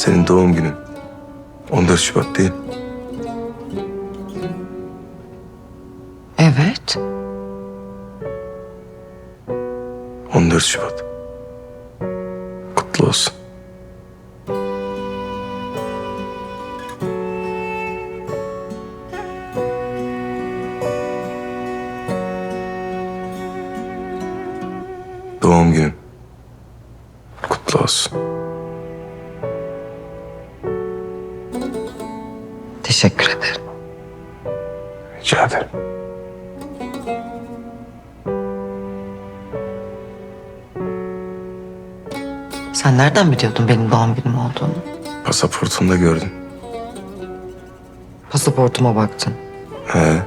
Senin doğum günün. 14 Şubat değil. Evet. 14 Şubat. Kutlu olsun. Doğum günün. Kutlu olsun. Teşekkür ederim. Rica ederim. Sen nereden biliyordun benim doğum günüm olduğunu? Pasaportunda gördüm. Pasaportuma baktın. He.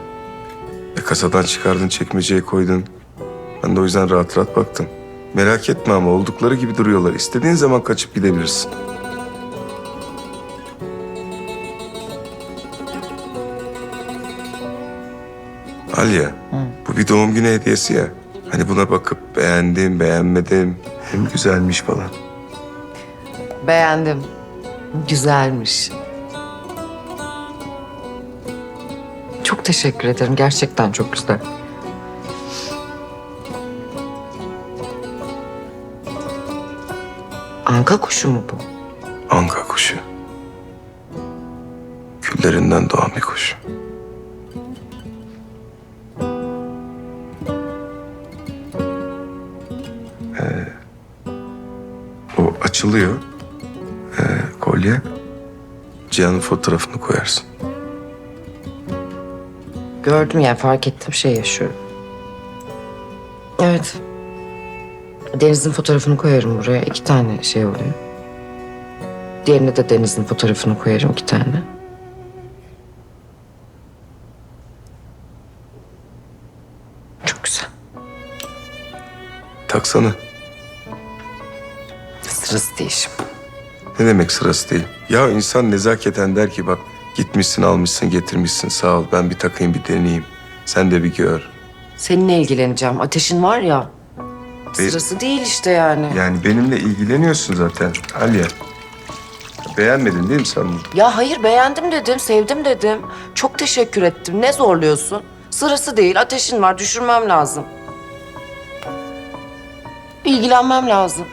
E, kasadan çıkardın, çekmeceye koydun. Ben de o yüzden rahat rahat baktım. Merak etme ama oldukları gibi duruyorlar. İstediğin zaman kaçıp gidebilirsin. Aliye, bu bir doğum günü hediyesi ya. Hani buna bakıp beğendim, beğenmedim. Hem güzelmiş falan. Beğendim. Güzelmiş. Çok teşekkür ederim. Gerçekten çok güzel. Anka kuşu mu bu? Anka kuşu. Küllerinden doğan bir kuş. Açılıyor. Ee, kolye. Cihan'ın fotoğrafını koyarsın. Gördüm yani fark ettim şey yaşıyorum. Evet. Deniz'in fotoğrafını koyarım buraya. iki tane şey oluyor. Diğerine de Deniz'in fotoğrafını koyarım iki tane. Çok güzel. Taksana. Sırası değil şimdi. Ne demek sırası değil. Ya insan nezaketen der ki bak gitmişsin almışsın getirmişsin sağ ol ben bir takayım bir deneyeyim. Sen de bir gör. Seninle ilgileneceğim. Ateşin var ya. Be- Sırası değil işte yani. Yani benimle ilgileniyorsun zaten Aliye. Beğenmedin değil mi sen bunu? Ya hayır beğendim dedim, sevdim dedim. Çok teşekkür ettim. Ne zorluyorsun? Sırası değil, ateşin var. Düşürmem lazım. İlgilenmem lazım.